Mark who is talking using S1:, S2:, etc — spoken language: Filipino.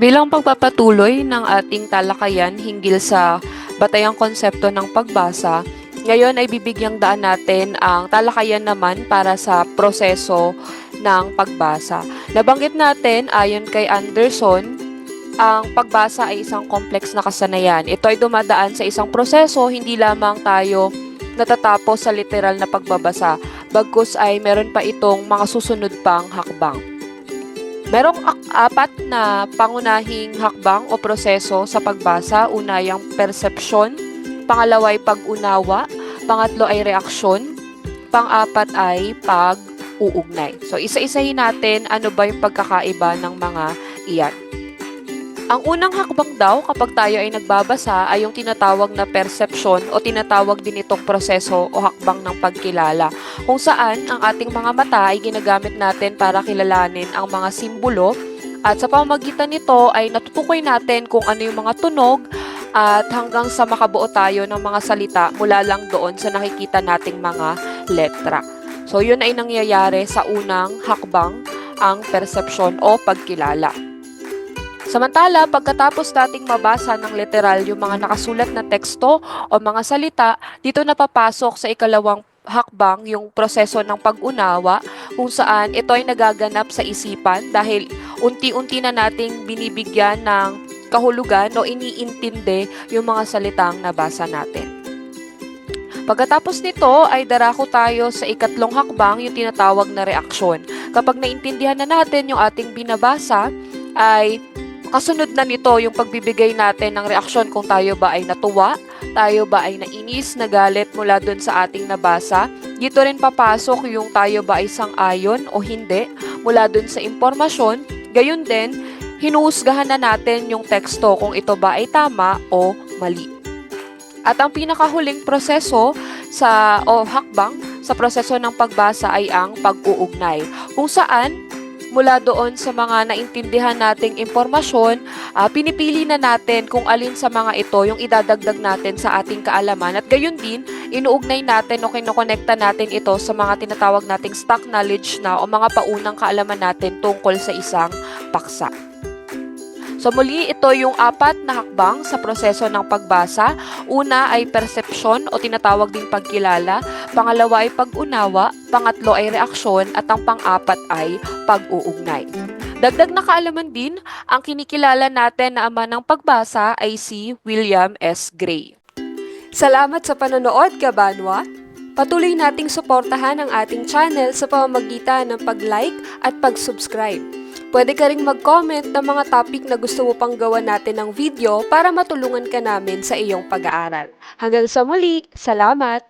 S1: Bilang pagpapatuloy ng ating talakayan hinggil sa batayang konsepto ng pagbasa, ngayon ay bibigyang daan natin ang talakayan naman para sa proseso ng pagbasa. Nabanggit natin ayon kay Anderson, ang pagbasa ay isang complex na kasanayan. Ito ay dumadaan sa isang proseso, hindi lamang tayo natatapos sa literal na pagbabasa, bagkus ay meron pa itong mga susunod pang hakbang. Merong apat na pangunahing hakbang o proseso sa pagbasa. Una yung perception, pangalawa ay pag-unawa, pangatlo ay reaksyon, pang-apat ay pag-uugnay. So isa-isahin natin ano ba yung pagkakaiba ng mga iyan. Ang unang hakbang daw kapag tayo ay nagbabasa ay yung tinatawag na perception o tinatawag din itong proseso o hakbang ng pagkilala kung saan ang ating mga mata ay ginagamit natin para kilalanin ang mga simbolo at sa pamamagitan nito ay natutukoy natin kung ano yung mga tunog at hanggang sa makabuo tayo ng mga salita mula lang doon sa nakikita nating mga letra. So yun ay nangyayari sa unang hakbang ang perception o pagkilala. Samantala, pagkatapos nating mabasa ng literal yung mga nakasulat na teksto o mga salita, dito na papasok sa ikalawang hakbang yung proseso ng pag-unawa kung saan ito ay nagaganap sa isipan dahil unti-unti na nating binibigyan ng kahulugan o iniintindi yung mga salitang nabasa natin. Pagkatapos nito ay darako tayo sa ikatlong hakbang yung tinatawag na reaksyon. Kapag naintindihan na natin yung ating binabasa ay kasunod na nito yung pagbibigay natin ng reaksyon kung tayo ba ay natuwa, tayo ba ay nainis, nagalit mula dun sa ating nabasa. Dito rin papasok yung tayo ba ay sang-ayon o hindi mula dun sa impormasyon. Gayun din, hinuhusgahan na natin yung teksto kung ito ba ay tama o mali. At ang pinakahuling proseso sa o hakbang sa proseso ng pagbasa ay ang pag-uugnay. Kung saan mula doon sa mga naintindihan nating impormasyon, ah, pinipili na natin kung alin sa mga ito yung idadagdag natin sa ating kaalaman at gayon din, inuugnay natin o kinokonekta natin ito sa mga tinatawag nating stock knowledge na o mga paunang kaalaman natin tungkol sa isang paksa. So muli, ito yung apat na hakbang sa proseso ng pagbasa. Una ay perception o tinatawag ding pagkilala. Pangalawa ay pag-unawa. Pangatlo ay reaksyon. At ang pang-apat ay pag-uugnay. Dagdag na kaalaman din, ang kinikilala natin na ama ng pagbasa ay si William S. Gray. Salamat sa panonood, Kabanwa! Patuloy nating suportahan ang ating channel sa pamamagitan ng pag-like at pag-subscribe. Pwede ka ring mag-comment ng mga topic na gusto mo pang gawa natin ng video para matulungan ka namin sa iyong pag-aaral. Hanggang sa muli, salamat!